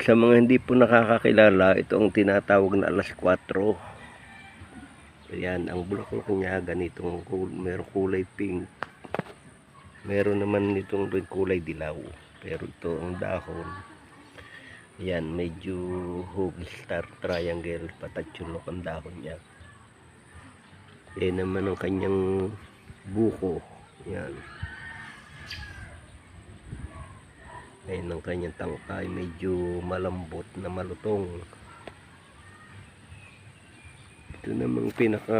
Sa mga hindi po nakakakilala, ito ang tinatawag na alas 4. Ayan, ang bulaklak niya ganitong merong kulay pink. Meron naman itong rin kulay dilaw. Pero ito ang dahon. Ayan, medyo hugis star triangle patatsulok ang dahon niya. Ayan naman ang kanyang buko. Ayan. Ayan ang kanyang tangkay, medyo malambot na malutong. Ito namang pinaka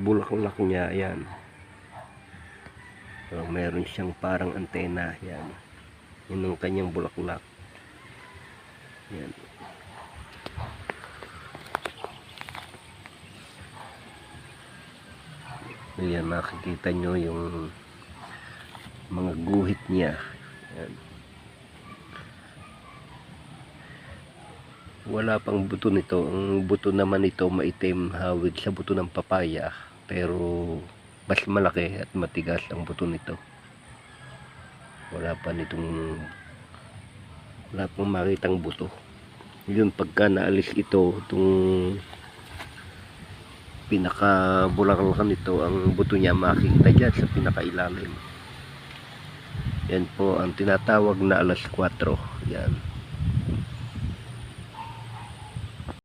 bulaklak niya, ayan. So, meron siyang parang antena, ayan. Yun ang kanyang bulaklak. Ayan. Ayan, makikita nyo yung mga guhit niya. Ayan. Wala pang buto nito. Ang buto naman nito maitim hawig sa buto ng papaya. Pero mas malaki at matigas ang buto nito. Wala pa nitong wala pang makitang buto. Yun pagka naalis ito, itong pinaka bulaklakan nito, ang buto niya makikita dyan sa pinakailalim. Yan po ang tinatawag na alas 4. Yan.